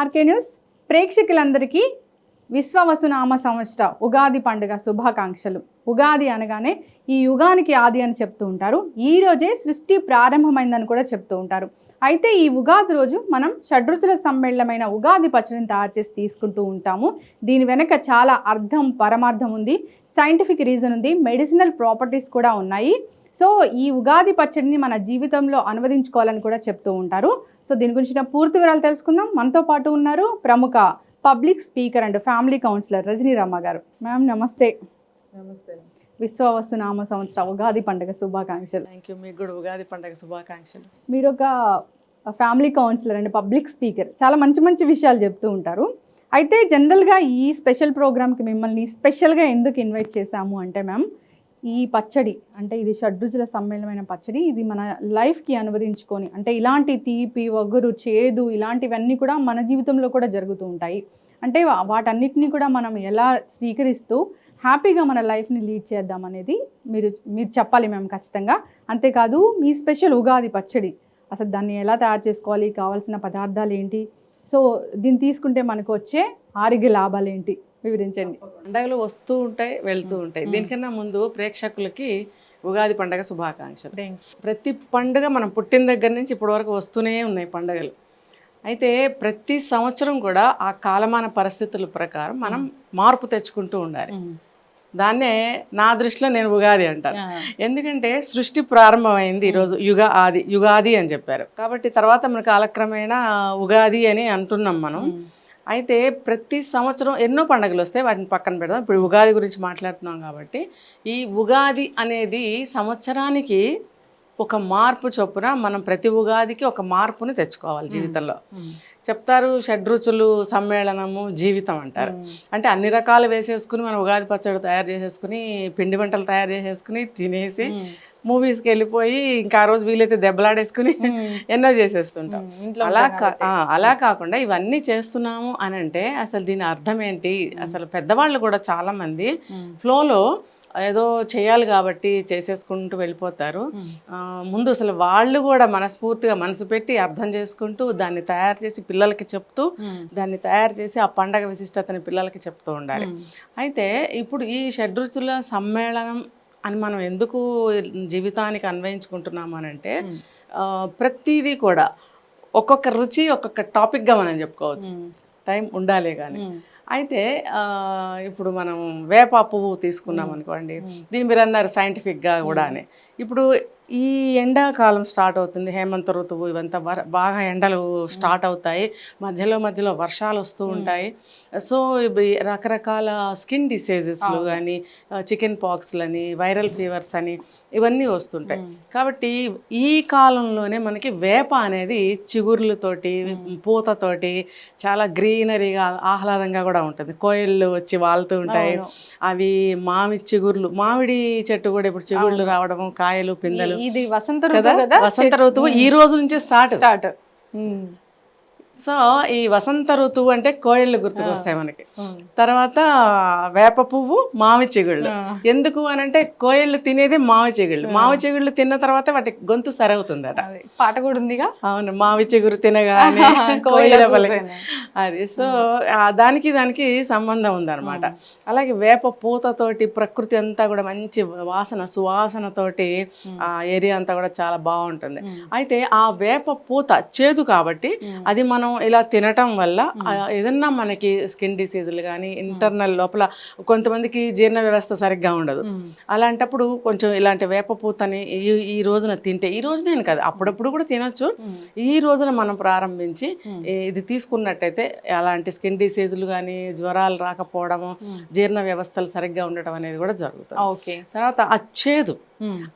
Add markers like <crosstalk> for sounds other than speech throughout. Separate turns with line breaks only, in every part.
RK news. ప్రేక్షకులందరికీ విశ్వవసునామ సంవత్సర ఉగాది పండుగ శుభాకాంక్షలు. ఉగాది అనగానే ఈ యుగానికి ఆది అని చెప్తూ ఉంటారు. ఈ రోజే సృష్టి ప్రారంభమైందని కూడా చెప్తూ ఉంటారు. అయితే ఈ ఉగాది రోజు మనం షడ్రుచుల సమ్మేళనమైన ఉగాది పచ్చడిని తయారు చేసి తీసుకుంటూ ఉంటాము. దీని వెనక చాలా అర్థం పరమార్థం ఉంది. సైంటిఫిక్ రీజన్ ఉంది. మెడిసినల్ ప్రాపర్టీస్ కూడా ఉన్నాయి. సో ఈ ఉగాది పచ్చడిని మన జీవితంలో అనువదించుకోవాలని కూడా చెప్తూ ఉంటారు. సో దీని గురించిన పూర్తి వివరాలు తెలుసుకుందాం. మనతో పాటు ఉన్నారు ప్రముఖ public speaker and family counsellor Rajani Ramma garu. Ma'am నమస్తే.
నమస్తే.
విశ్వవస్తు నామ సంవత్సర ఉగాది పండుగ శుభాకాంక్షలు.
థ్యాంక్ యూ మీకు కూడా ఉగాది పండుగ శుభాకాంక్షలు.
మీరు ఒక family counsellor and public speaker. చాలా మంచి మంచి విషయాలు చెప్తూ ఉంటారు. అయితే జనరల్గా ఈ స్పెషల్ ప్రోగ్రామ్కి మిమ్మల్ని స్పెషల్గా ఎందుకు ఇన్వైట్ చేశాము అంటే మ్యామ్ ఈ పచ్చడి అంటే ఇది షడ్రుచుల సమ్మేళనమైన పచ్చడి ఇది మన లైఫ్కి అనువదించుకొని అంటే ఇలాంటి తీపి వగురు చేదు ఇలాంటివన్నీ కూడా మన జీవితంలో కూడా జరుగుతూ ఉంటాయి. అంటే వాటన్నిటిని కూడా మనం ఎలా స్వీకరిస్తూ హ్యాపీగా మన లైఫ్ని లీడ్ చేద్దాం అనేది మీరు మీరు చెప్పాలి మేము ఖచ్చితంగా. అంతేకాదు మీ స్పెషల్ ఉగాది పచ్చడి అసలు దాన్ని ఎలా తయారు చేసుకోవాలి కావాల్సిన పదార్థాలు ఏంటి? సో దీన్ని తీసుకుంటే మనకు వచ్చే ఆరోగ్య లాభాలు ఏంటి? వివరించండి.
పండగలు వస్తూ ఉంటాయి వెళ్తూ ఉంటాయి. దీనికన్నా ముందు ప్రేక్షకులకి ఉగాది పండగ శుభాకాంక్షలు. ప్రతి పండుగ మనం పుట్టిన దగ్గర నుంచి ఇప్పటి వరకు వస్తూనే ఉన్నాయి పండగలు. అయితే ప్రతి సంవత్సరం కూడా ఆ కాలమాన పరిస్థితుల ప్రకారం మనం మార్పు తెచ్చుకుంటూ ఉండాలి. దాన్నే నా దృష్టిలో నేను ఉగాది అంటాను. ఎందుకంటే సృష్టి ప్రారంభమైంది ఈరోజు యుగ ఆది యుగాది అని చెప్పారు. కాబట్టి తర్వాత మన కాలక్రమేణా ఉగాది అని అంటున్నాం మనం. అయితే ప్రతి సంవత్సరం ఎన్నో పండుగలు వస్తాయి. వాటిని పక్కన పెడదాం. ఇప్పుడు ఉగాది గురించి మాట్లాడుతున్నాం కాబట్టి ఈ ఉగాది అనేది సంవత్సరానికి ఒక మార్పు చొప్పున మనం ప్రతి ఉగాదికి ఒక మార్పుని తెచ్చుకోవాలి జీవితంలో. చెప్తారు షడ్రుచులు సమ్మేళనము జీవితం అంటారు. అంటే అన్ని రకాలు వేసేసుకుని మనం ఉగాది పచ్చడి తయారు చేసేసుకుని పిండి వంటలు తయారు చేసేసుకుని తినేసి మూవీస్కి వెళ్ళిపోయి ఇంకా ఆ రోజు వీలైతే దెబ్బలాడేసుకుని ఎన్నో చేసేస్తుంటాం. అలా అలా కాకుండా ఇవన్నీ చేస్తున్నాము అని అంటే అసలు దీని అర్థం ఏంటి? అసలు పెద్దవాళ్ళు కూడా చాలా మంది ఫ్లోలో ఏదో చేయాలి కాబట్టి చేసేసుకుంటూ వెళ్ళిపోతారు. ముందు అసలు వాళ్ళు కూడా మనస్ఫూర్తిగా మనసు పెట్టి అర్థం చేసుకుంటూ దాన్ని తయారు చేసి పిల్లలకి చెప్తూ దాన్ని తయారు చేసి ఆ పండగ విశిష్టతని పిల్లలకి చెప్తూ ఉండాలి. అయితే ఇప్పుడు ఈ షడ్రుచుల సమ్మేళనం అని మనం ఎందుకు జీవితానికి అన్వయించుకుంటున్నాము అని అంటే ఆ, ప్రతిదీ కూడా ఒక్కొక్క రుచి ఒక్కొక్క టాపిక్గా మనం చెప్పుకోవచ్చు. టైం ఉండాలి కానీ అయితే ఇప్పుడు మనం వేప పువ్వు తీసుకున్నాం అనుకోండి. దీని మీరు అన్నారు సైంటిఫిక్గా కూడా అని ఇప్పుడు ఈ ఎండాకాలం స్టార్ట్ అవుతుంది. హేమంత ఋతువు ఇవంతా బాగా ఎండలు స్టార్ట్ అవుతాయి. మధ్యలో మధ్యలో వర్షాలు వస్తూ ఉంటాయి. సో ఇవి రకరకాల స్కిన్ డిసీజెస్లు కానీ చికెన్ పాక్స్లని వైరల్ ఫీవర్స్ అని ఇవన్నీ వస్తుంటాయి. కాబట్టి ఈ కాలంలోనే మనకి వేప అనేది చిగుర్లతోటి పూతతోటి చాలా గ్రీనరీగా ఆహ్లాదంగా కూడా ఉంటుంది. కోయిళ్ళు వచ్చి వాళ్తూ ఉంటాయి. అవి మామి చిగుర్లు మామిడి చెట్టు కూడా ఇప్పుడు చిగుర్లు రావడం కాయలు పిందెలు
ఇది వసంత ఋతువు కదా?
వసంత ఋతువు ఈ రోజు నుంచే స్టార్ట్.
స్టార్ట్.
సో ఈ వసంత ఋతువు అంటే కోయిళ్ళు గుర్తుకొస్తాయి మనకి. తర్వాత వేప పువ్వు మామి చిగుళ్ళు. ఎందుకు అని అంటే కోయిళ్ళు తినేది మామి చిగుళ్ళు. మామి చిగుళ్ళు తిన్న తర్వాత వాటి గొంతు సరవుతుందట.
పాట కూడా ఉందిగా?
అవును మావి చిగురు తినగానే <laughs> కోయిల. అది సో దానికి దానికి సంబంధం ఉందన్నమాట. అలాగే వేప పూతతోటి ప్రకృతి అంతా కూడా మంచి వాసన సువాసనతోటి ఆ ఏరియా అంతా కూడా చాలా బాగుంటుంది. అయితే ఆ వేప పూత చేదు కాబట్టి అది మనం ఇలా తినటం వల్ల ఏదన్నా మనకి స్కిన్ డిసీజులు కానీ ఇంటర్నల్ లోపల కొంతమందికి జీర్ణ వ్యవస్థ సరిగ్గా ఉండదు. అలాంటప్పుడు కొంచెం ఇలాంటి వేప పూతని ఈ రోజున తింటే ఈ రోజునే కాదు అప్పుడప్పుడు కూడా తినొచ్చు. ఈ రోజున మనం ప్రారంభించి ఇది తీసుకున్నట్టయితే అలాంటి స్కిన్ డిసీజులు కానీ జ్వరాలు రాకపోవడము జీర్ణ వ్యవస్థలు సరిగ్గా ఉండటం అనేది కూడా జరుగుతుంది.
ఓకే.
తర్వాత ఆ చేదు.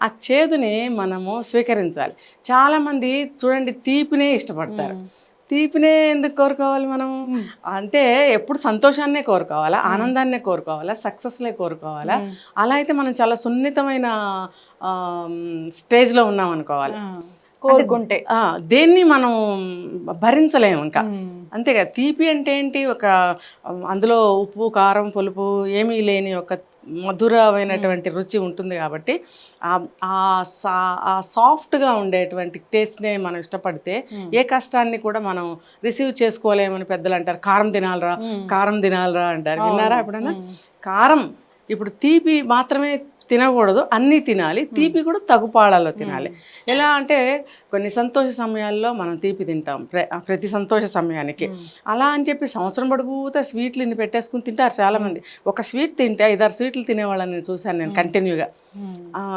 ఆ చేదుని మనము స్వీకరించాలి. చాలా మంది చూడండి తీపినే ఇష్టపడతారు. తీపినే ఎందుకు కోరుకోవాలి మనం? అంటే ఎప్పుడు సంతోషాన్నే కోరుకోవాలా ఆనందాన్నే కోరుకోవాలా సక్సెస్లే కోరుకోవాలా? అలా అయితే మనం చాలా సున్నితమైన స్టేజ్లో ఉన్నాం అనుకోవాలి
కోరుకుంటే.
దేన్ని మనం భరించలేము ఇంకా. అంతేగా తీపి అంటే ఏంటి? ఒక అందులో ఉప్పు కారం పులుపు ఏమీ లేని ఒక మధురమైనటువంటి రుచి ఉంటుంది కాబట్టి ఆ- సాఫ్ట్గా ఉండేటువంటి టేస్ట్నే మనం ఇష్టపడితే ఏ కష్టాన్ని కూడా మనం రిసీవ్ చేసుకోలేమని పెద్దలు అంటారు. కారం తినాలరా కారం తినాలరా అంటారు. విన్నారా ఎప్పుడన్నా? కారం ఇప్పుడు తీపి మాత్రమే తినకూడదు అన్నీ తినాలి తీపి కూడా తగుపాళాలో తినాలి. ఎలా అంటే కొన్ని సంతోష సమయాల్లో మనం తీపి తింటాం ప్ర- ప్రతి సంతోష సమయానికి. అలా అని చెప్పి సంవత్సరం పడుగుతా స్వీట్లు ఇన్ని పెట్టేసుకుని తింటారు చాలామంది. ఒక స్వీట్ తింటే ఐదారు స్వీట్లు తినేవాళ్ళని నేను చూశాను నేను కంటిన్యూగా.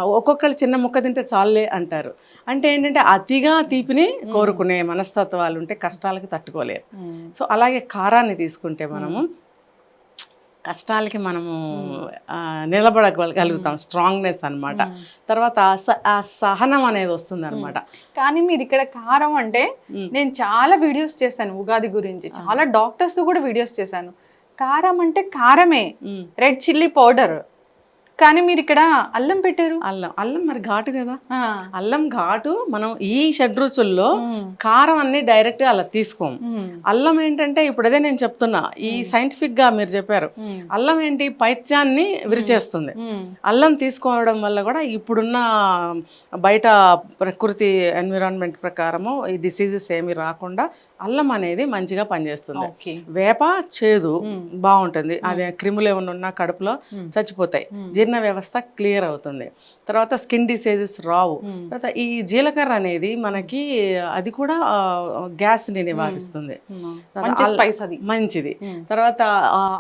ఒక్కొక్కరు చిన్న ముక్క తింటే చాలే అంటారు. అంటే ఏంటంటే అతిగా తీపిని కోరుకునే మనస్తత్వాలు ఉంటే కష్టాలకి తట్టుకోలేరు. సో అలాగే కారాన్ని తీసుకుంటే మనము కష్టాలకి మనము నిలబడగలుగుతాం స్ట్రాంగ్నెస్ అన్నమాట. తర్వాత ఆ సహనం అనేది వస్తుంది అనమాట
కానీ మీరు ఇక్కడ కారం అంటే నేను చాలా వీడియోస్ చేశాను ఉగాది గురించి. చాలా డాక్టర్స్ కూడా వీడియోస్ చేశాను. కారం అంటే కారమే. Red chilli powder. కానీ మీరు ఇక్కడ అల్లం పెట్టారు?
అల్లం. అల్లం మరి ఘాటు కదా. అల్లం ఘాటు మనం ఈ షడ్రుచుల్లో. కారం అన్ని డైరెక్ట్గా అలా తీసుకోము. అల్లం ఏంటంటే ఇప్పుడు అదే నేను చెప్తున్నా. ఈ scientific గా మీరు చెప్పారు. అల్లం ఏంటి? పైత్యాన్ని విరిచేస్తుంది. అల్లం తీసుకోవడం వల్ల కూడా ఇప్పుడున్న బయట ప్రకృతి ఎన్విరాన్మెంట్ ప్రకారము ఈ డిసీజెస్ ఏమి రాకుండా అల్లం అనేది మంచిగా పనిచేస్తుంది. వేప చేదు బాగుంటుంది. అదే క్రిములు ఏమైనా ఉన్నా కడుపులో చచ్చిపోతాయి. జీర్ణ వ్యవస్థ క్లియర్ అవుతుంది. తర్వాత స్కిన్ డిసీజెస్ రావు. తర్వాత ఈ జీలకర్ర అనేది మనకి అది కూడా గ్యాస్ని నివారిస్తుంది. అల్-
స్పైస్ అది.
మంచిది. తర్వాత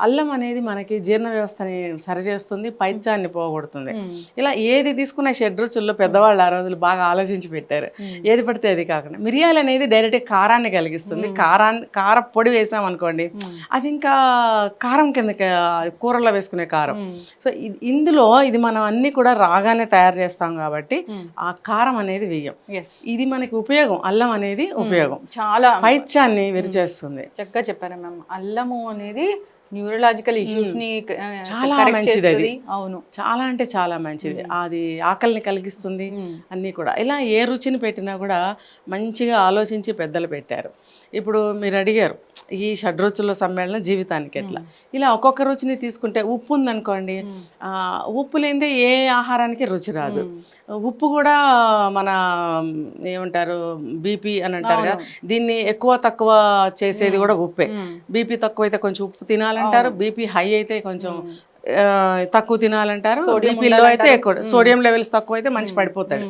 అల్లం అనేది మనకి జీర్ణ వ్యవస్థని సరిచేస్తుంది పైత్యాన్ని పోగొడుతుంది. ఇలా ఏది తీసుకున్న షెడ్ రుచుల్లో పెద్దవాళ్ళు ఆ రోజులు బాగా ఆలోచించి పెట్టారు. ఏది పడితే అది కాకుండా. మిరియాలు అనేది డైరెక్ట్ కారాన్ని కలిగిస్తుంది. కారాన్ని కార పొడి వేసాం అనుకోండి అది ఇంకా కారం కిందకి ఆ, కూరలో వేసుకునే కారం. సో ఇది ఇందులో ఇది మనం అన్ని కూడా రాగానే తయారు చేస్తాం కాబట్టి ఆ కారం అనేది వెయ్యం
ఎస్
ఇది మనకి ఉపయోగం. అల్లం అనేది ఉపయోగం.
చాలా
పైత్యాన్ని విరిచేస్తుంది.
చక్కగా చెప్పారు మ్యామ్. అల్లము అనేది న్యూరలాజికల్ ఇష్యూస్ని
చాలా మంచిది అది.
అవును.
చాలా అంటే చాలా మంచిది. అది ఆకలిని కలిగిస్తుంది. అన్నీ కూడా. ఇలా ఏ రుచిని పెట్టినా కూడా మంచిగా ఆలోచించి పెద్దలు పెట్టారు. ఇప్పుడు మీరు అడిగారు ఈ షడ్రుచుల సమ్మేళనం జీవితానికి ఎట్లా. ఇలా ఒక్కొక్క రుచిని తీసుకుంటే ఉప్పు ఉందనుకోండి ఉప్పు లేనిదే ఏ ఆహారానికి రుచి రాదు. ఉప్పు కూడా మన ఏమంటారు బీపీ అని అంటారు కదా దీన్ని ఎక్కువ తక్కువ చేసేది కూడా ఉప్పే. బీపీ తక్కువ అయితే కొంచెం ఉప్పు తినాలంటారు బీపీ హై అయితే కొంచెం తక్కువ తినాలంటారు. బీపీ లో అయితే ఎక్కువ సోడియం లెవెల్స్ తక్కువ అయితే మనిషి పడిపోతాడు.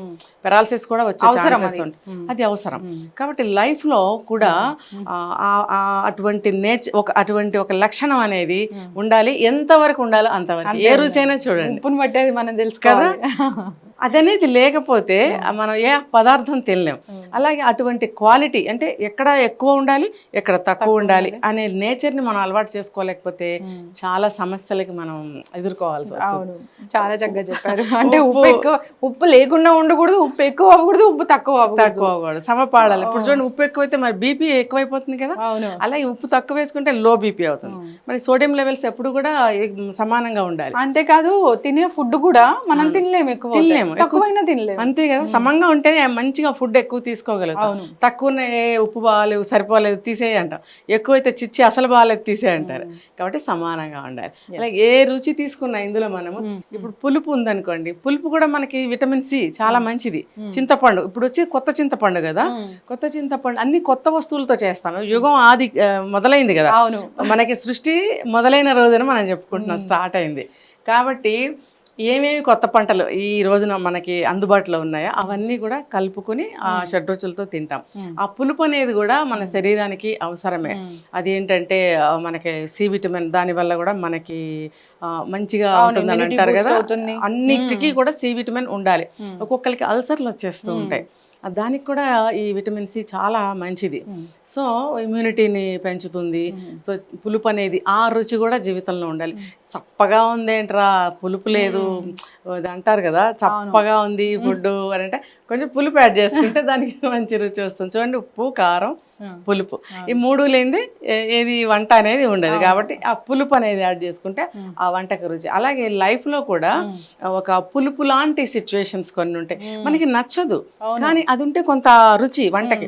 పెరాలసిస్ కూడా వచ్చే ఛాన్సెస్ ఉంటాయి. అది అవసరం. కాబట్టి లైఫ్లో కూడా అటువంటి నేచర్ ఒక అటువంటి ఒక లక్షణం అనేది ఉండాలి. ఎంతవరకు ఉండాలో అంతవరకు. ఏ రుచి అయినా చూడండి.
ఉప్పును పట్టేది మనం తెలుసుకోవాలి. <laughs>
అదనేది లేకపోతే మనం ఏ పదార్థం తినలేం. అలాగే అటువంటి క్వాలిటీ అంటే ఎక్కడ ఎక్కువ ఉండాలి ఎక్కడ తక్కువ ఉండాలి అనే నేచర్ని మనం అలవాటు చేసుకోలేకపోతే చాలా సమస్యలకి మనం ఎదుర్కోవాల్సి వస్తుంది.
చాలా చక్కగా చెప్పారు. అంటే ఉప్పు. ఎక్కువ ఉప్పు లేకుండా ఉండకూడదు ఉప్పు ఎక్కువ అవ్వకూడదు ఉప్పు తక్కువ అవ్వకూడదు.
తక్కువ కూడా సమపాడాలి. ఇప్పుడు చూడండి ఉప్పు ఎక్కువైతే మరి బీపీ ఎక్కువైపోతుంది కదా? అలాగే ఉప్పు తక్కువ వేసుకుంటే లో బీపీ అవుతుంది. మరి సోడియం లెవెల్స్ ఎప్పుడు కూడా సమానంగా ఉండాలి.
అంతేకాదు తినే ఫుడ్ కూడా మనం తినలేము ఎక్కువ. అవుతాయి.
తినలేము.
తక్కువైనా తినలేము.
అంతే కదా సమంగా ఉంటేనే మంచిగా ఫుడ్ ఎక్కువ తీసుకోగలుగుతాం. తక్కువనే "ఏ, ఉప్పు బాగాలేవు సరిపోలేదు తీసేయి అంటాం. ఎక్కువైతే చిచ్చి అసలు బాగాలేదు తీసేయి అంటారు. కాబట్టి సమానంగా ఉండాలి. అలాగే ఏ రుచి తీసుకున్నా ఇందులో మనము ఇప్పుడు పులుపు ఉందనుకోండి పులుపు కూడా మనకి విటమిన్ సి చాలా మంచిది. చింతపండు ఇప్పుడు వచ్చి కొత్త చింతపండు కదా కొత్త చింతపండు అన్ని కొత్త వస్తువులతో చేస్తాము. యుగం ఆది మొదలైంది కదా. మనకి సృష్టి మొదలైన రోజున మనం చెప్పుకుంటున్నాం స్టార్ట్ అయింది. కాబట్టి ఏమేమి కొత్త పంటలు ఈ రోజున మనకి అందుబాటులో ఉన్నాయో అవన్నీ కూడా కలుపుకొని ఆ షడ్రుచులతో తింటాం. ఆ పులుపు అనేది కూడా మన శరీరానికి అవసరమే. అది ఏంటంటే ఆ, మనకి సి విటమిన్ దాని వల్ల కూడా మనకి మంచిగా ఉంటుందని అంటారు కదా. అన్నిటికీ కూడా సి విటమిన్ ఉండాలి. ఒక్కొక్కరికి అల్సర్లు వచ్చేస్తూ ఉంటాయి. దానికి కూడా ఈ విటమిన్ సి చాలా మంచిది. సో ఇమ్యూనిటీని పెంచుతుంది. సో పులుపు అనేది ఆ రుచి కూడా జీవితంలో ఉండాలి. చప్పగా ఉందేంట్రా పులుపు లేదు. అది అంటారు కదా చప్పగా ఉంది ఫుడ్ అని అంటే కొంచెం పులుపు యాడ్ చేసుకుంటే దానికి <laughs> మంచి రుచి వస్తుంది. చూడండి ఉప్పు కారం పులుపు. ఈ మూడు లేనిది ఏది వంట అనేది ఉండదు. కాబట్టి ఆ పులుపు అనేది యాడ్ చేసుకుంటే ఆ. వంటకు రుచి. అలాగే life లో కూడా ఒక పులుపు లాంటి సిచ్యువేషన్స్ కొన్ని ఉంటాయి. మనకి నచ్చదు. కానీ అది ఉంటే కొంత రుచి వంటకి.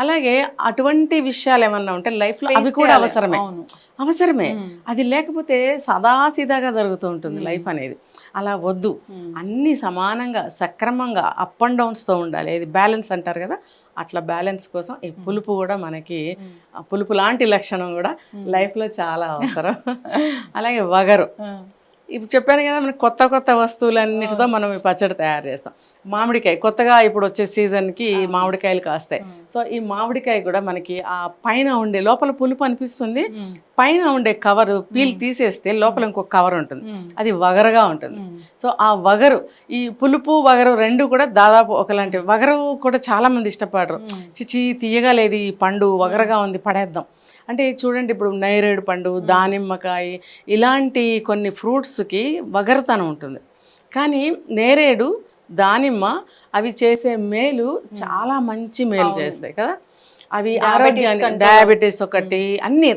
అలాగే అటువంటి విషయాలు ఏమన్నా ఉంటే లైఫ్లో అవి కూడా. అవసరమే. అవసరమే. అది లేకపోతే సదాసీదాగా జరుగుతూ ఉంటుంది లైఫ్ అనేది. అలా వద్దు. అన్ని సమానంగా సక్రమంగా అప్ అండ్ డౌన్స్తో ఉండాలి. ఇది బ్యాలెన్స్ అంటారు కదా? అట్లా బ్యాలెన్స్ కోసం ఈ పులుపు కూడా మనకి పులుపు లాంటి లక్షణం కూడా లైఫ్లో చాలా అవసరం. అలాగే వగరు. ఇప్పుడు చెప్పాను కదా మనకి కొత్త కొత్త వస్తువులన్నిటితో మనం ఈ పచ్చడి తయారు చేస్తాం. మామిడికాయ కొత్తగా ఇప్పుడు వచ్చే సీజన్కి మామిడికాయలు కాస్తాయి. సో ఈ మామిడికాయ కూడా మనకి ఆ పైన ఉండే లోపల పులుపు అనిపిస్తుంది. పైన ఉండే కవర్ పీల్ తీసేస్తే లోపల ఇంకొక కవర్ ఉంటుంది. అది వగరగా ఉంటుంది. సో ఆ వగరు ఈ పులుపు వగరు రెండు కూడా దాదాపు ఒకలాంటి వగరు కూడా చాలా మంది ఇష్టపడరు. చిచి తీయగా లేదు ఈ పండు వగరగా ఉంది పడేద్దాం. అంటే చూడండి ఇప్పుడు నేరేడు పండు దానిమ్మకాయ ఇలాంటి కొన్ని ఫ్రూట్స్కి వగరతనం ఉంటుంది. కానీ నేరేడు దానిమ్మ అవి చేసే మేలు చాలా మంచి మేలు చేస్తాయి కదా. అవి ఆరోగ్యాన్ని డయాబెటీస్ ఒకటి అన్ని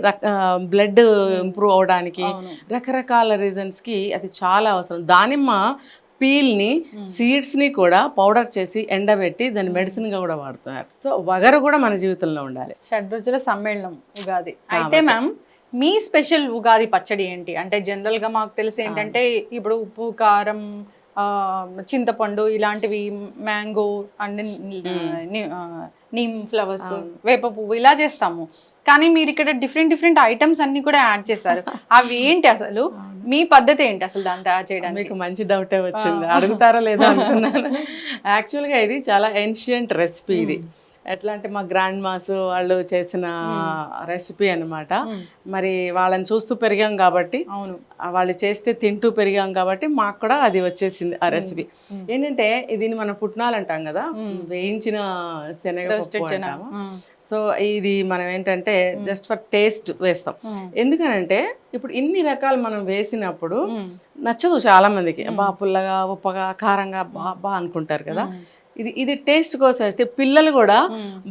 బ్లడ్ ఇంప్రూవ్ అవడానికి. రకరకాల రీజన్స్కి అది చాలా అవసరం. దానిమ్మ పీల్ని సీడ్స్ని కూడా పౌడర్ చేసి ఎండబెట్టి దాన్ని మెడిసిన్గా కూడా వాడుతున్నారు. సో వగరు కూడా మన జీవితంలో ఉండాలి.
షడ్రుచుల సమ్మేళనం ఉగాది. అయితే మ్యామ్ మీ స్పెషల్ ఉగాది పచ్చడి ఏంటి? అంటే జనరల్గా మాకు తెలిసి ఏంటంటే ఇప్పుడు ఉప్పు కారం చింతపండు ఇలాంటివి మ్యాంగో అండ్ నీమ్ ఫ్లవర్స్ వేప పువ్వు ఇలా చేస్తాము. కానీ మీరు ఇక్కడ డిఫరెంట్ డిఫరెంట్ ఐటమ్స్ అన్ని కూడా యాడ్ చేశారు. <laughs> అవి ఏంటి అసలు? మీ పద్ధతి ఏంటి అసలు దాన్ని తయారు చేయడానికి?
మీకు మంచి డౌటే వచ్చింది. అడుగుతారా లేదా <laughs> అనుకున్నాను. యాక్చువల్గా ఇది చాలా ఎన్షియంట్ రెసిపీ ఇది. ఎట్లా అంటే మా గ్రాండ్ మాస్ వాళ్ళు చేసిన రెసిపీ అన్నమాట. మరి వాళ్ళని చూస్తూ పెరిగాం కాబట్టి
అవును.
వాళ్ళు చేస్తే తింటూ పెరిగాం కాబట్టి మాకు కూడా అది వచ్చేసింది ఆ రెసిపీ. ఏంటంటే దీన్ని మనం పుట్నాలు అంటాం కదా వేయించిన శనగపప్పు అంటాము.
మ్మ్.
సో ఇది మనం ఏంటంటే జస్ట్ ఫర్ టేస్ట్ వేస్తాం. ఎందుకనంటే ఇప్పుడు ఇన్ని రకాలు మనం వేసినప్పుడు. నచ్చదు చాలా మందికి బా పుల్లగా ఉప్పగా కారంగా బా బా అనుకుంటారు కదా. ఇది ఇది టేస్ట్ కోసం వేస్తే పిల్లలు కూడా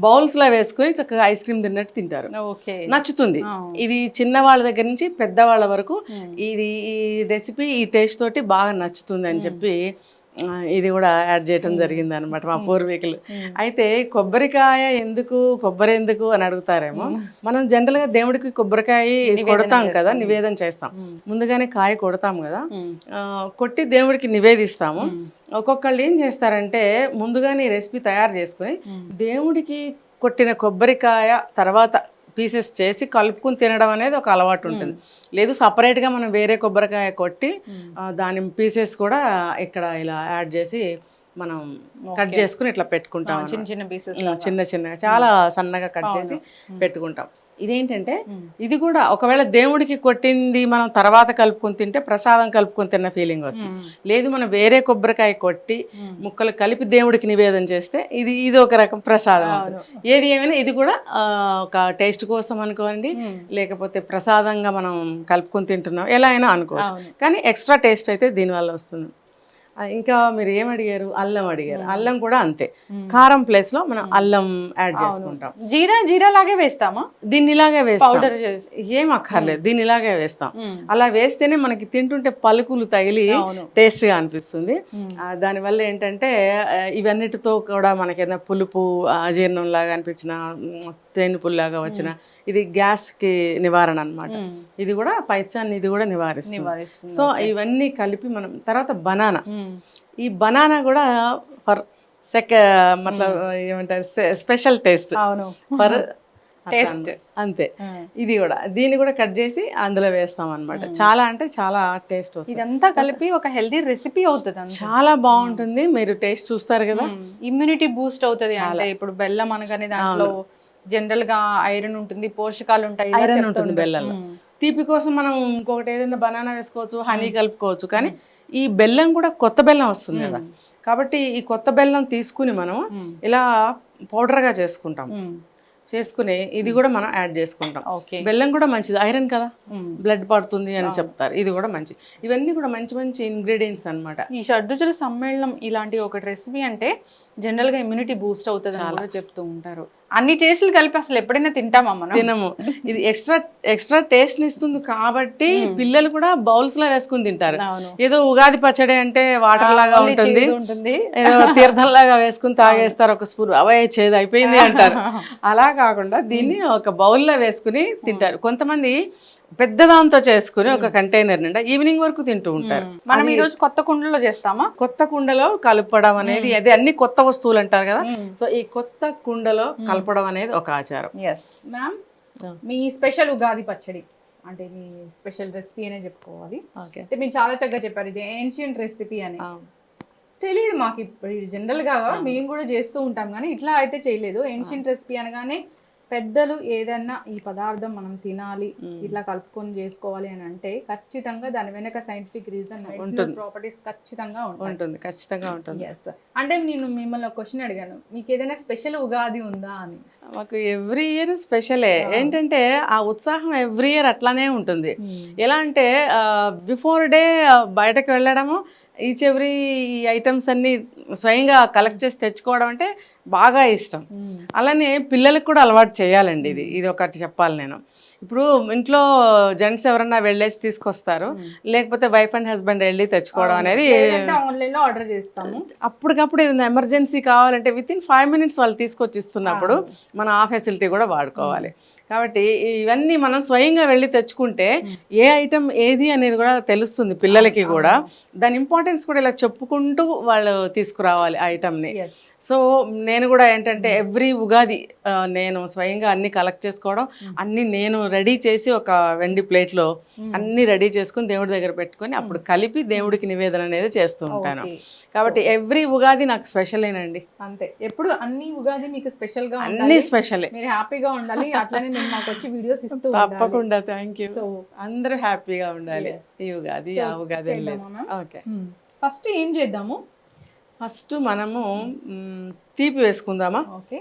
బౌల్స్లో వేసుకొని చక్కగా ఐస్ క్రీమ్ తిన్నట్టు తింటారు.
ఓకే.
నచ్చుతుంది. ఇది చిన్న వాళ్ళ దగ్గర నుంచి పెద్దవాళ్ళ వరకు ఇది ఈ రెసిపీ ఈ టేస్ట్ తోటి బాగా నచ్చుతుంది అని చెప్పి ఇది కూడా యాడ్ చేయడం జరిగింది అనమాట మా పూర్వీకులు అయితే కొబ్బరికాయ ఎందుకు కొబ్బరి ఎందుకు అని అడుగుతారేమో. మనం జనరల్గా దేవుడికి కొబ్బరికాయ కొడతాం కదా నివేదన చేస్తాం. ముందుగానే కాయ కొడతాం కదా కొట్టి దేవుడికి నివేదిస్తాము. ఒక్కొక్కళ్ళు ఏం చేస్తారంటే ముందుగానే ఈ రెసిపీ తయారు చేసుకుని దేవుడికి కొట్టిన కొబ్బరికాయ తర్వాత పీసెస్ చేసి కలుపుకుని తినడం అనేది ఒక అలవాటు ఉంటుంది. లేదు సపరేట్గా మనం వేరే కొబ్బరికాయ కొట్టి దాని పీసెస్ కూడా ఇక్కడ ఇలా యాడ్ చేసి మనం కట్ చేసుకుని ఇట్లా పెట్టుకుంటాం.
చిన్న చిన్న పీసెస్
చిన్న చిన్నగా చాలా సన్నగా కట్ చేసి పెట్టుకుంటాం. ఇదేంటంటే ఇది కూడా ఒకవేళ దేవుడికి కొట్టింది మనం తర్వాత కలుపుకొని తింటే ప్రసాదం కలుపుకొని తిన్న ఫీలింగ్ వస్తుంది. లేదు మనం వేరే కొబ్బరికాయ కొట్టి ముక్కలు కలిపి దేవుడికి నివేదన చేస్తే ఇది ఇది ఒక రకం ప్రసాదం అవుతుంది. ఏది ఏమైనా ఇది కూడా ఒక టేస్ట్ కోసం అనుకోండి లేకపోతే ప్రసాదంగా మనం కలుపుకొని తింటున్నాం ఎలా అయినా అనుకోవచ్చు. కానీ ఎక్స్ట్రా టేస్ట్ అయితే దీనివల్ల వస్తుంది. ఇంకా మీరు ఏం అడిగారు? అల్లం అడిగారు. అల్లం కూడా అంతే. కారం ప్లేస్లో మనం అల్లం యాడ్ చేసుకుంటాం.
జీరా జీరా లాగే వేస్తామా?
దీన్ని ఇలాగే వేస్తాం. ఏం అక్కర్లేదు. దీన్ని ఇలాగే వేస్తాం. అలా వేస్తేనే మనకి తింటుంటే పలుకులు తగిలి. టేస్ట్గా అనిపిస్తుంది. దానివల్ల ఏంటంటే ఇవన్నిటితో కూడా మనకి ఏదైనా పులుపు అజీర్ణం లాగా అనిపించిన తేనుపుల్లాగా వచ్చిన ఇది గ్యాస్కి నివారణ అన్నమాట. ఇది కూడా పైచాన్ని ఇది కూడా నివారిస్తుంది. సో ఇవన్నీ కలిపి మనం తర్వాత బనానా. ఈ బనానా కూడా ఫర్ సెక మతలబ్ ఏమంటారు స్పెషల్ టేస్ట్. For <laughs>
Taste.
అంతే. ఇది కూడా దీన్ని కూడా కట్ చేసి అందులో వేస్తాం అన్నమాట. చాలా అంటే చాలా టేస్ట్ వస్తుంది.
ఇదంతా కలిపి ఒక హెల్దీ రెసిపీ అవుతుంది
చాలా బాగుంటుంది. మీరు టేస్ట్ చూస్తారు కదా.
ఇమ్యూనిటీ బూస్ట్ అవుతుంది ఇప్పుడు బెల్లం అనగానే దాంట్లో జనరల్గా ఐరన్ ఉంటుంది పోషకాలు ఉంటాయి
ఐరన్ ఉంటుంది. బెల్లంలో. తీపి కోసం మనం ఇంకొకటి ఏదైనా బనానా వేసుకోవచ్చు హనీ కలుపుకోవచ్చు కానీ ఈ బెల్లం కూడా కొత్త బెల్లం వస్తుంది కదా. కాబట్టి ఈ కొత్త బెల్లం తీసుకుని మనం ఇలా పౌడర్గా చేసుకుంటాం. చేసుకుని ఇది కూడా మనం యాడ్ చేసుకుంటాం.
ఓకే.
బెల్లం కూడా మంచిది. ఐరన్ కదా. బ్లడ్ పడుతుంది అని చెప్తారు. ఇది కూడా మంచి. ఇవన్నీ కూడా మంచి మంచి ఇంగ్రీడియంట్స్ అన్నమాట.
ఈ షడ్రుచుల సమ్మేళనం ఇలాంటి ఒక రెసిపీ అంటే జనరల్గా ఇమ్యూనిటీ బూస్ట్ అవుతుంది కూడా చెప్తూ ఉంటారు. అన్ని టేస్టులు కలిపి అసలు ఎప్పుడైనా తింటామా మనం?
తినము. ఇది ఎక్స్ట్రా ఎక్స్ట్రా టేస్ట్ ఇస్తుంది కాబట్టి పిల్లలు కూడా బౌల్స్లో వేసుకుని తింటారు. ఏదో ఉగాది పచ్చడి అంటే వాటర్ లాగా ఉంటుంది. ఏదో తీర్థంలాగా వేసుకుని తాగేస్తారు ఒక స్పూన్. అవే చేదు అయిపోయింది అంటారు. <laughs> అలా కాకుండా దీన్ని ఒక బౌల్లో వేసుకుని తింటారు. కొంతమంది పెద్ద దాంతో చేసుకుని ఒక కంటైనర్ నిండా ఈవినింగ్ వరకు తింటూ ఉంటారు.
మనం ఈ రోజు కొత్త కుండలో చేస్తామా?
కొత్త కుండలో కలపడం అనేది అది అన్ని కొత్త వస్తువులు అంటారు కదా. సో ఈ కొత్త కుండలో కలపడం అనేది ఒక ఆచారం.
ఎస్ మ్యామ్ మీ స్పెషల్ ఉగాది పచ్చడి అంటే మీ స్పెషల్ రెసిపీ అనే చెప్పుకోవాలి. అంటే మీరు చాలా చక్కగా చెప్పారు ఇది ఏన్షియంట్ రెసిపీ అని. తెలియదు మాకు ఇప్పుడు జనరల్గా మేము కూడా చేస్తూ ఉంటాం కానీ ఇట్లా అయితే చేయలేదు. ఏన్షియంట్ రెసిపీ అనగానే పెద్దలు ఏదన్నా ఈ పదార్థం మనం తినాలి ఇట్లా కలుపుకొని చేసుకోవాలి అని అంటే ఖచ్చితంగా దాని వెనక సైంటిఫిక్ రీజన్ ప్రాపర్టీస్ ఖచ్చితంగా
ఉంటుంది ఖచ్చితంగా ఉంటుంది.
ఎస్ అంటే నేను మిమ్మల్ని ఒక క్వశ్చన్ అడిగాను. మీకు ఏదైనా స్పెషల్ ఉగాది ఉందా అని?
మాకు ఎవ్రీ ఇయర్ స్పెషలే ఏంటంటే ఆ ఉత్సాహం ఎవ్రీ ఇయర్ అట్లానే ఉంటుంది. ఎలా అంటే బిఫోర్ డే బయటకు వెళ్ళడము ఈచ్ ఎవ్రీ ఐటమ్స్ అన్ని స్వయంగా కలెక్ట్ చేసి తెచ్చుకోవడం అంటే బాగా ఇష్టం. అలానే పిల్లలకు కూడా అలవాటు చేయాలండి ఇది. ఇది ఒకటి చెప్పాలి నేను. ఇప్పుడు ఇంట్లో జెంట్స్ ఎవరన్నా వెళ్ళేసి తీసుకొస్తారు. లేకపోతే వైఫ్ అండ్ హస్బెండ్ వెళ్ళి తెచ్చుకోవడం అనేది
ఆన్లైన్లో ఆర్డర్ చేస్తాము.
అప్పటికప్పుడు ఏదైనా ఎమర్జెన్సీ కావాలంటే విత్ ఇన్ ఫైవ్ మినిట్స్ వాళ్ళు తీసుకొచ్చి ఇస్తున్నప్పుడు మనం ఆ ఫెసిలిటీ కూడా వాడుకోవాలి. కాబట్టి ఇవన్నీ మనం స్వయంగా వెళ్ళి తెచ్చుకుంటే ఏ ఐటమ్ ఏది అనేది కూడా తెలుస్తుంది పిల్లలకి కూడా. దాని ఇంపార్టెన్స్ కూడా ఇలా చెప్పుకుంటూ వాళ్ళు తీసుకురావాలి ఆ ఐటమ్ని సో నేను కూడా ఏంటంటే ఎవ్రీ ఉగాది నేను స్వయంగా అన్ని కలెక్ట్ చేసుకోవడం అన్ని నేను రెడీ చేసి ఒక వెండి ప్లేట్లో అన్ని రెడీ చేసుకుని దేవుడి దగ్గర పెట్టుకొని అప్పుడు కలిపి దేవుడికి నివేదన అనేది చేస్తూ ఉంటాను. కాబట్టి ఎవ్రీ ఉగాది నాకు స్పెషలేనండి
అంతే. ఎప్పుడు అన్ని ఉగాది మీకు స్పెషల్గా
అన్ని స్పెషలే
మీరు హ్యాపీగా ఉండాలి అట్లనే మీరు మాకు వచ్చి వీడియోస్ ఇస్తూ
తప్పకుండా థ్యాంక్ యూ
సో
అందరూ హ్యాపీగా ఉండాలి. ఈ ఉగాది ఆ ఉగాది ఓకే
ఫస్ట్ ఏం చేద్దాము?
ఫస్ట్ మనము తీపి వేసుకుందామా?
ఓకే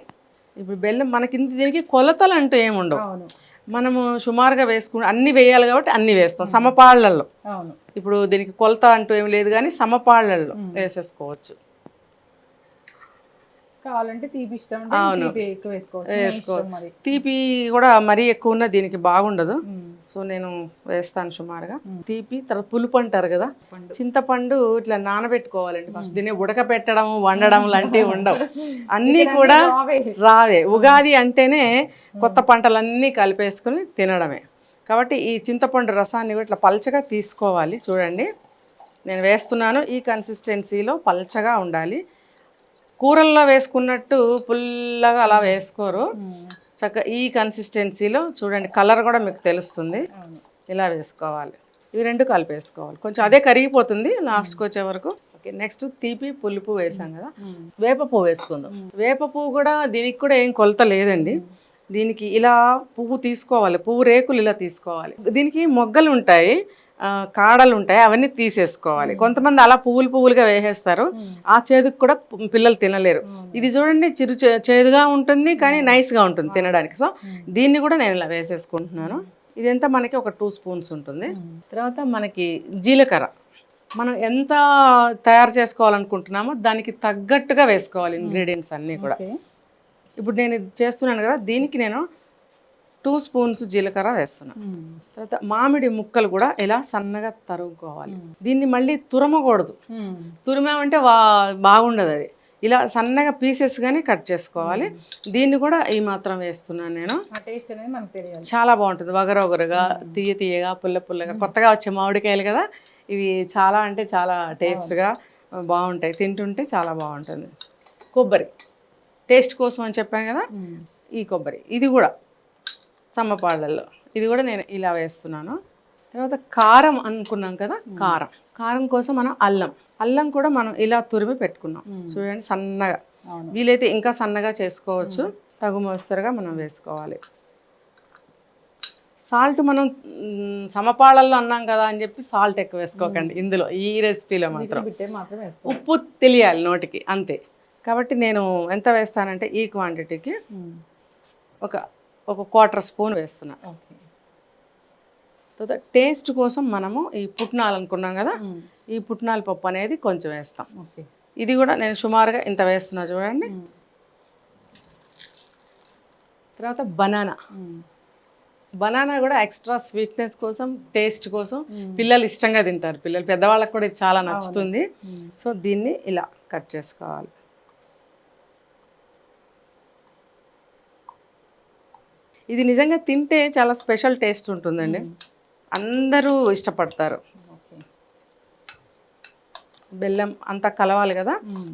ఇప్పుడు బెల్లం మనకి ఇంత దీనికి కొలతలు అంటూ ఏమి ఉండవు.
అవును.
మనము సుమారుగా వేసుకుని అన్ని వేయాలి కాబట్టి అన్ని వేస్తాం. సమపాళ్ళల్లో.
అవును.
ఇప్పుడు దీనికి కొలత అంటూ ఏం లేదు కానీ సమపాళ్ళల్లో వేసేసుకోవచ్చు.
కావాలంటే తీపి ఇష్టం
అవును.
వేసుకోవచ్చు.
తీపి కూడా మరీ ఎక్కువ ఉన్న దీనికి బాగుండదు. సో నేను వేస్తాను సుమారుగా. తీపి తర్వాత పులుపు అంటారు కదా? చింతపండు. ఇట్లా నానబెట్టుకోవాలండి ఫస్ట్. దీన్ని ఉడకపెట్టడం వండడం లాంటివి ఉండవు. <laughs> అన్నీ కూడా
రావే.
రావే. ఉగాది అంటేనే కొత్త పంటలన్నీ కలిపేసుకుని తినడమే. కాబట్టి ఈ చింతపండు రసాన్ని కూడా ఇట్లా పల్చగా తీసుకోవాలి. చూడండి. నేను వేస్తున్నాను. ఈ కన్సిస్టెన్సీలో పల్చగా ఉండాలి. కూరల్లో వేసుకున్నట్టు పుల్లగా అలా వేసుకోరు. చక్కగా ఈ కన్సిస్టెన్సీలో చూడండి కలర్ కూడా మీకు తెలుస్తుంది. ఇలా వేసుకోవాలి. ఇవి రెండు కలిపేసుకోవాలి కొంచెం అదే కరిగిపోతుంది లాస్ట్కి వచ్చే వరకు. ఓకే నెక్స్ట్ తీపి పులుపు వేసాం కదా. వేప పువ్వు వేసుకుందాం. వేప పువ్వు కూడా దీనికి కూడా ఏం కొలత లేదండి. దీనికి ఇలా పువ్వు తీసుకోవాలి. పువ్వు రేకులు ఇలా తీసుకోవాలి. దీనికి మొగ్గలు ఉంటాయి. కాడలు ఉంటాయి అవన్నీ తీసేసుకోవాలి. కొంతమంది అలా పువ్వులు పువ్వులుగా వేసేస్తారు. ఆ చేదుకు కూడా పిల్లలు తినలేరు. ఇది చూడండి చిరు చేదుగా ఉంటుంది కానీ నైస్గా ఉంటుంది తినడానికి. సో దీన్ని కూడా నేను ఇలా వేసేసుకుంటున్నాను. ఇదంతా మనకి ఒక టూ స్పూన్స్ ఉంటుంది. తర్వాత మనకి జీలకర్ర. మనం ఎంత తయారు చేసుకోవాలనుకుంటున్నామో దానికి తగ్గట్టుగా వేసుకోవాలి ఇంగ్రీడియంట్స్ అన్నీ కూడా. ఇప్పుడు నేను చేస్తున్నాను కదా దీనికి నేను టూ స్పూన్స్ జీలకర్ర వేస్తున్నాను. తర్వాత మామిడి ముక్కలు కూడా ఇలా సన్నగా తరుగుకోవాలి దీన్ని మళ్ళీ తురమకూడదు.
మ్మ్.
తురిమామంటే వా బాగుండదు అది. ఇలా సన్నగా పీసెస్గానే కట్ చేసుకోవాలి. దీన్ని కూడా ఈ మాత్రం వేస్తున్నాను నేను.
ఆ టేస్ట్ అనేది మనకు తెలియాలి.
చాలా బాగుంటుంది. వగర వగరగా తీయ తీయగా పుల్ల పుల్లగా కొత్తగా వచ్చే మామిడికాయలు కదా ఇవి చాలా అంటే చాలా టేస్ట్గా బాగుంటాయి. తింటుంటే చాలా బాగుంటుంది. కొబ్బరి టేస్ట్ కోసం అని చెప్పాను కదా. ఈ కొబ్బరి. ఇది కూడా సమ్మపాళ్ళల్లో. ఇది కూడా నేను ఇలా వేస్తున్నాను. తర్వాత కారం అనుకున్నాం కదా కారం. కారం కోసం మనం అల్లం. అల్లం కూడా మనం ఇలా తురిమి పెట్టుకున్నాం. చూడండి సన్నగా. వీలైతే ఇంకా సన్నగా చేసుకోవచ్చు. తగు మోస్తరుగా మనం వేసుకోవాలి. సాల్ట్ మనం సమపాళల్లో అన్నాం కదా అని చెప్పి సాల్ట్ ఎక్కువ వేసుకోకండి. ఇందులో ఈ రెసిపీలో మాత్రం. ఉప్పు తెలియాలి నోటికి అంతే. కాబట్టి నేను ఎంత వేస్తానంటే ఈ క్వాంటిటీకి. ఒక ఒక క్వార్టర్ స్పూన్ వేస్తున్నా.
ఓకే.
తర్వాత టేస్ట్ కోసం మనము ఈ పుట్నాలు అనుకున్నాం కదా. ఈ పుట్నాల పప్పు అనేది కొంచెం వేస్తాం.
ఓకే.
ఇది కూడా నేను సుమారుగా ఇంత వేస్తున్నా చూడండి. తర్వాత బనానా. బనానా కూడా ఎక్స్ట్రా స్వీట్నెస్ కోసం టేస్ట్ కోసం పిల్లలు ఇష్టంగా తింటారు. పిల్లలు పెద్దవాళ్ళకి కూడా ఇది చాలా నచ్చుతుంది. సో దీన్ని ఇలా కట్ చేసుకోవాలి. ఇది నిజంగా తింటే చాలా స్పెషల్ టేస్ట్ ఉంటుందండి. అందరూ ఇష్టపడతారు. బెల్లం అంతా కలవాలి కదా?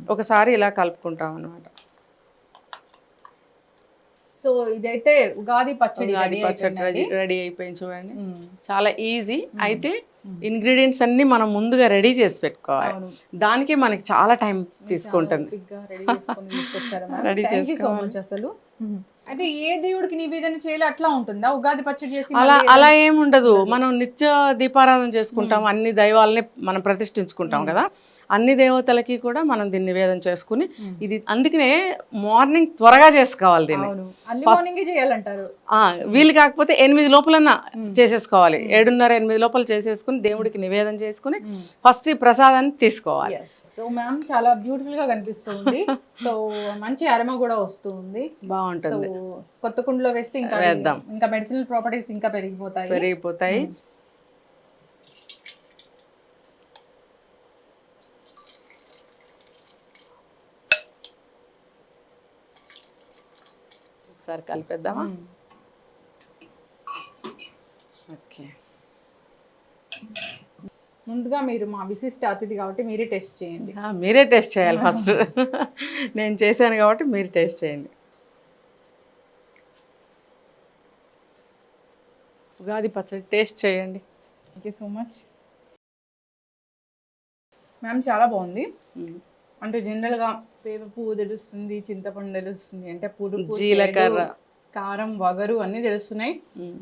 ఒకసారి ఇలా కలుపుకుంటాం అనమాట
సో ఇదైతే ఉగాది పచ్చడి ready
పచ్చడి. రెడీ అయిపోయింది చూడండి. చాలా ఈజీ. అయితే ఇంగ్రీడియంట్స్ అన్ని మనం ముందుగా రెడీ చేసి పెట్టుకోవాలి. దానికి మనకి చాలా టైం తీసుకుంటుంది.
రెడీ <laughs>
చేసుకోవాలి.
అసలు. అయితే ఏ దేవుడికి నివేదన చేయాలి అట్లా ఉంటుందా? ఉగాది పచ్చడి చేసి
అలా అలా ఏమి ఉండదు మనం నిత్య దీపారాధన చేసుకుంటాం. అన్ని దైవాలని మనం ప్రతిష్ఠించుకుంటాం కదా. అన్ని దేవతలకి కూడా మనం దీన్ని నివేదన చేసుకుని ఇది అందుకనే మార్నింగ్ త్వరగా చేసుకోవాలి దీన్ని. వీలు కాకపోతే ఎనిమిది లోపలన్నా చేసేసుకోవాలి. ఏడున్నర ఎనిమిది లోపల చేసేసుకుని దేవుడికి నివేదన చేసుకుని ఫస్ట్ ఈ ప్రసాదాన్ని తీసుకోవాలి.
సో మ్యామ్ చాలా బ్యూటిఫుల్గా కనిపిస్తుంది. <laughs> సో మంచి అరమ కూడా వస్తుంది.
బాగుంటుంది.
కొత్త కుండలో వేస్తే ఇంకా. ఇంకా మెడిసినల్ ప్రాపర్టీస్ ఇంకా పెరిగిపోతాయి.
పెరిగిపోతాయి. ఒకసారి కలిపేద్దామా. ఓకే.
ముందుగా మీరు మా విశిష్ట అతిథి కాబట్టి మీరే టెస్ట్ చేయండి.
మీరే టేస్ట్ చేయాలి ఫస్ట్. నేను చేశాను కాబట్టి మీరు టేస్ట్ చేయండి. ఉగాది పచ్చడి టేస్ట్ చేయండి.
Thank you so much ma'am చాలా బాగుంది. అంటే జనరల్గా వేప పువ్వు తెలుస్తుంది చింతపండు తెలుస్తుంది అంటే పులుపు
జీలకర్ర.
కారం వగరు అన్నీ తెలుస్తున్నాయి.
మ్మ్.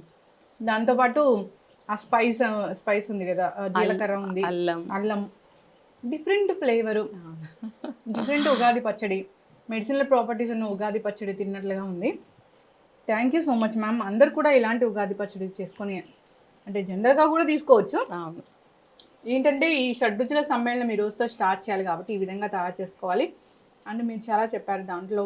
దాంతోపాటు ఆ స్పైస్ స్పైస్ ఉంది కదా జీలకర్ర ఉంది
అల్లం.
అల్లం. Different flavour. డిఫరెంట్ ఉగాది పచ్చడి. మెడిసినల్ ప్రాపర్టీస్ ఉన్న ఉగాది పచ్చడి తిన్నట్లుగా ఉంది. Thank you so much ma'am. అందరు కూడా ఇలాంటి ఉగాది పచ్చడి చేసుకొని అంటే జనరల్గా కూడా తీసుకోవచ్చు. ఏంటంటే ఈ షడ్రుచుల సమ్మేళనం ఈ రోజుతో స్టార్ట్ చేయాలి కాబట్టి ఈ విధంగా తయారు చేసుకోవాలి. అండ్ మీరు చాలా చెప్పారు దాంట్లో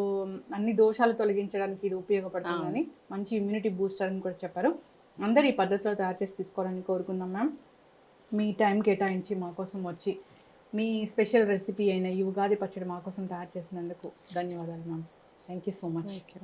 అన్ని దోషాలు తొలగించడానికి ఇది ఉపయోగపడుతుందని. మంచి ఇమ్యూనిటీ బూస్టర్ అని కూడా చెప్పారు. అందరు ఈ పద్ధతిలో తయారు చేసి తీసుకోవాలని కోరుకున్నాం మ్యామ్. మీ టైం కేటాయించి మా కోసం వచ్చి మీ స్పెషల్ రెసిపీ అయిన ఈ ఉగాది పచ్చడి మా కోసం తయారు చేసినందుకు ధన్యవాదాలు ma'am. Thank you so much.
Okay